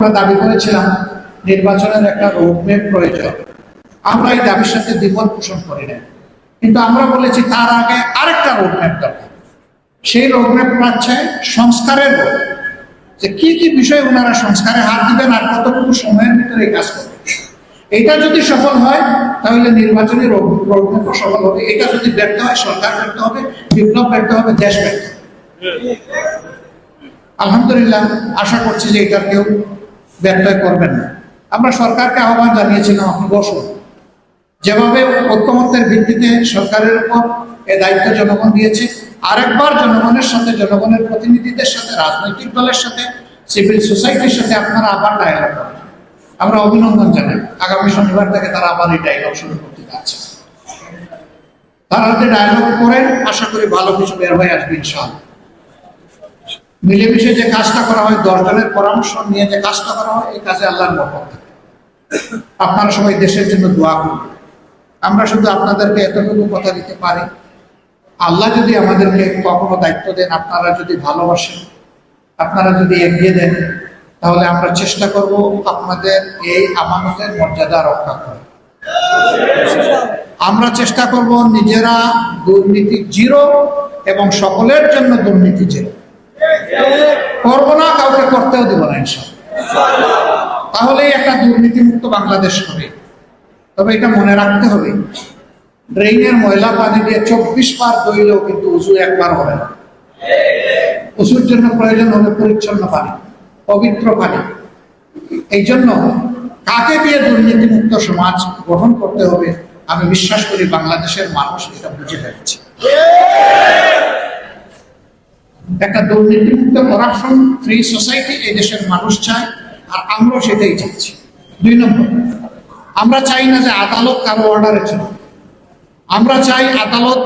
আমরা দাবি করেছিলাম, নির্বাচনের একটা রোডম্যাপ প্রয়োজন। আমরা এই দাবির সাথে দ্বিমত পোষণ করি না কিন্তু আমরা বলেছি তার আগে আরেকটা রোডম্যাপ দরকার। সেই রোডম্যাপ পাচ্ছে সংস্কারের যে কি কি বিষয়ে ওনারা সংস্কারে হাত দিবেন আর কতটুকু সময়ের ভিতরে এই কাজ করবেন। এটা যদি সফল হয়, তাহলে নির্বাচনী রোডম্যাপ সফল হবে। এটা যদি ব্যর্থ হয়, সরকার ব্যর্থ হবে, বিপ্লব ব্যর্থ হবে, দেশ ব্যর্থ আলহামদুলিল্লাহ, আশা করছি যে এটা কেউ ব্যর্থ করবেন না। আমরা সরকারকে আহ্বান জানিয়েছিলাম, আপনি বসুন। যেভাবে ঐক্যমত্যের ভিত্তিতে সরকারের উপর এ দায়িত্ব জনগণ দিয়েছে, আরেকবার জনগণের সাথে, জনগণের প্রতিনিধিদের সাথে, রাজনৈতিক দলের সাথে, সিভিল সোসাইটির সাথে আপনারা আবার ডায়ালগ করেন। আমরা অভিনন্দন জানাই। আগামী শনিবার থেকে তারা আবার এই ডায়ালগ শুরু করতে যাচ্ছে। তারা যদি ডায়ালগ করেন, আশা করি ভালো কিছু বের হয়ে আসবে ইনশাআল্লাহ। মিলেমিশে যে কাজটা করা হয় দশজনের পরামর্শ নিয়ে যে কাজটা করা হয়, এই কাজে আল্লাহর বরকত থাকে। আপনারা সবাই দেশের জন্য দোয়া করবেন আমরা শুধু আপনাদেরকে এতটুকু কথা দিতে পারি। আল্লাহ যদি আমাদেরকে কখনো দায়িত্ব দেন, আপনারা যদি ভালোবাসেন, আপনারা যদি এগিয়ে দেন, তাহলে আমরা চেষ্টা করব আপনাদের এই আমানতের মর্যাদা রক্ষা করা আমরা চেষ্টা করব নিজেরা দুর্নীতি জিরো এবং সকলের জন্য দুর্নীতি জিরো। করব না, কাউকে করতেও দেবো না তাহলেই একটা দুর্নীতিমুক্ত বাংলাদেশ হবে। তবে এটা মনে রাখতে হবে ড্রেইনের ময়লা পানি দিয়ে চব্বিশ বার দইলেও কিন্তু উজু একবার হবে না। উজুর জন্য প্রয়োজন হবে পরিচ্ছন্ন পানি, পবিত্র পানি। এই জন্য কাকে দিয়ে দুর্নীতিমুক্ত সমাজ গঠন করতে হবে, আমি বিশ্বাস করি বাংলাদেশের মানুষ এটা বুঝে ফেলছে। একটা দুর্নীতিমুক্ত করাপশন ফ্রি সোসাইটি এই দেশের মানুষ চায়, আর আমরাও সেটাই চাইছি দুই নম্বর, আমরা চাই না যে আদালত কারও অর্ডারে চলে আমরা চাই আদালত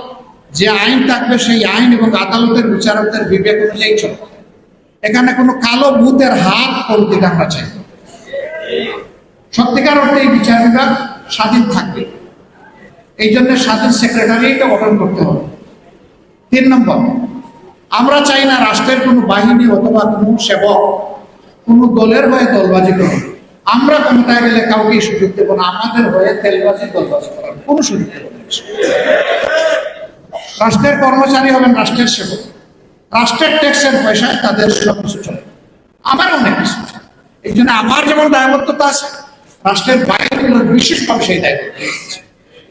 যে আইন থাকবে সেই আইন এবং আদালতের বিচারকদের বিবেক অনুযায়ী চলবে এখানে কোনো কালো ভূতের হাত পড়তে আমরা চাই সত্যিকার অর্থে এই বিচার বিভাগ স্বাধীন থাকবে। এই জন্য স্বাধীন সেক্রেটারিটা গঠন করতে হবে। তিন নম্বর আমরা চাই না রাষ্ট্রের কোনো বাহিনী অথবা কোনো সেবক, কোনো দলের হয়ে দলবাজি করবে আমরা ক্ষমতায় গেলে কাউকে সুযোগ দেবো না, আমাদের হয়ে তেলবাজি, দলবাজি করার কোনো সুযোগ দেবো রাষ্ট্রের কর্মচারী হবেন রাষ্ট্রের সেবক। রাষ্ট্রের ট্যাক্সের পয়সায় তাদের সবকিছু চলে। আমার অনেক কিছু। এই জন্য আমার যেমন দায়বদ্ধতা আছে, রাষ্ট্রের বাইরেগুলোর বিশেষভাবে সেই দায়িত্ব।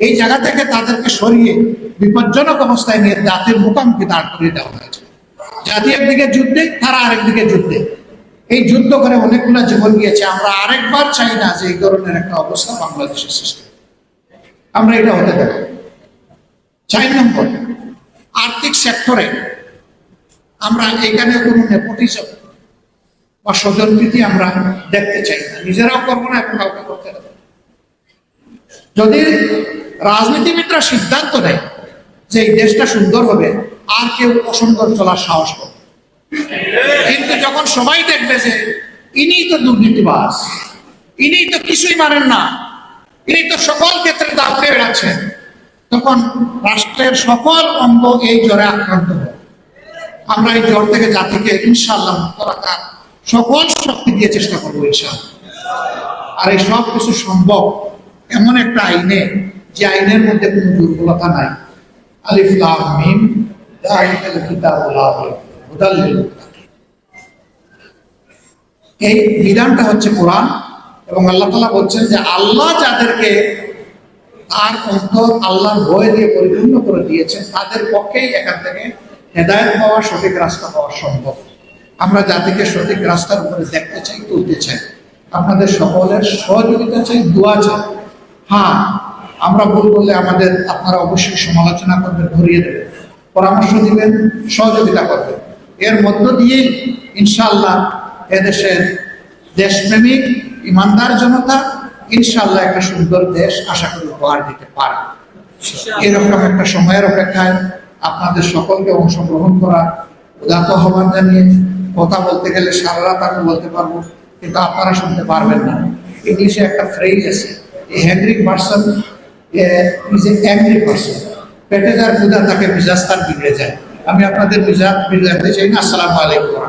এই জায়গা থেকে তাদেরকে সরিয়ে বিপজ্জনক অবস্থায় নিয়ে জাতির মুখোমুখি দাঁড় করিয়ে দেওয়া হয়েছে। জাতি একদিকে যুদ্ধে, তারা আরেকদিকে যুদ্ধে। এই যুদ্ধ করে অনেকগুলো জীবন গিয়েছে। আমরা আরেকবার চাই না যে এই ধরনের একটা অবস্থা বাংলাদেশের সৃষ্টি আমরা এটা হতে দেব। চার নম্বর, আর্থিক সেক্টরে আমরা এখানে কোনো নেপোটিজম বা স্বজনপ্রীতি আমরা দেখতে চাই না। নিজেরাও করব না এবং কাউকে করতে দেবো। যদি রাজনীতিবিদরা সিদ্ধান্ত নেয় যে এই দেশটা সুন্দর হবে আর কেউ অসুন্দর চলার সাহস করবে কিন্তু যখন সবাই দেখবে যে ইনি তো দুর্নীতিবাস ইনি তো কিছুই মানেন না ইনি তো সকল ক্ষেত্রে দাঁড়িয়ে বেড়াচ্ছেন, তখন রাষ্ট্রের সকল অঙ্গ এই জ্বরে আক্রান্ত হবে। আমরা এই জ্বর থেকে জাতিকে ইনশাল্লাহ মুক্ত রাখার সকল শক্তি দিয়ে চেষ্টা করব ইনশাল্লাহ আর এই সব কিছু সম্ভব এমন একটা আইনে, যে আইনের মধ্যে কোনো দুর্বলতা নাই। আলিফ লাম মিম এই বিধানটা হচ্ছে কোরআন এবং আল্লাহ তাআলা বলছেন যে আল্লাহ যাদেরকে তার অন্তর আল্লাহর ভয় দিয়ে পরিপূর্ণ করে দিয়েছেন, তাদের পক্ষেই এখান থেকে হেদায়ত পাওয়া, সঠিক রাস্তা পাওয়া সম্ভব। আমরা জাতিকে সঠিক রাস্তার উপরে দেখতে চাই, তুলতে চাই। আপনাদের সকলের সহযোগিতা চাই, দোয়া চাই। হ্যাঁ আমরা ভুল আমাদের, আপনারা অবশ্যই সমালোচনা করবেন, ধরিয়ে দেবেন। পরামর্শ দিবেন, সহযোগিতা করবেন। এর মধ্য দিয়েই ইনশাআল্লাহ এদেশের দেশপ্রেমিক ইমানদার জনতা ইনশাআল্লাহ একটা সুন্দর দেশ আশা করি উপহার দিতে পারে এরকম একটা সময়ের অপেক্ষায় আপনাদের সকলকে অংশগ্রহণ করা উদাত আহ্বান জানিয়ে কথা বলতে গেলে সারা রাত আমি বলতে পারব, কিন্তু আপনারা শুনতে পারবেন না। ইংলিশে একটা ফ্রেজ আছে hungry person is a angry person পেটে যার ক্ষুদা তাকে মিজাজ তার বিগড়ে যায়। আমি আপনাদের মিজাজ বিগড়াতে চাই না, আসসালামু আলাইকুম।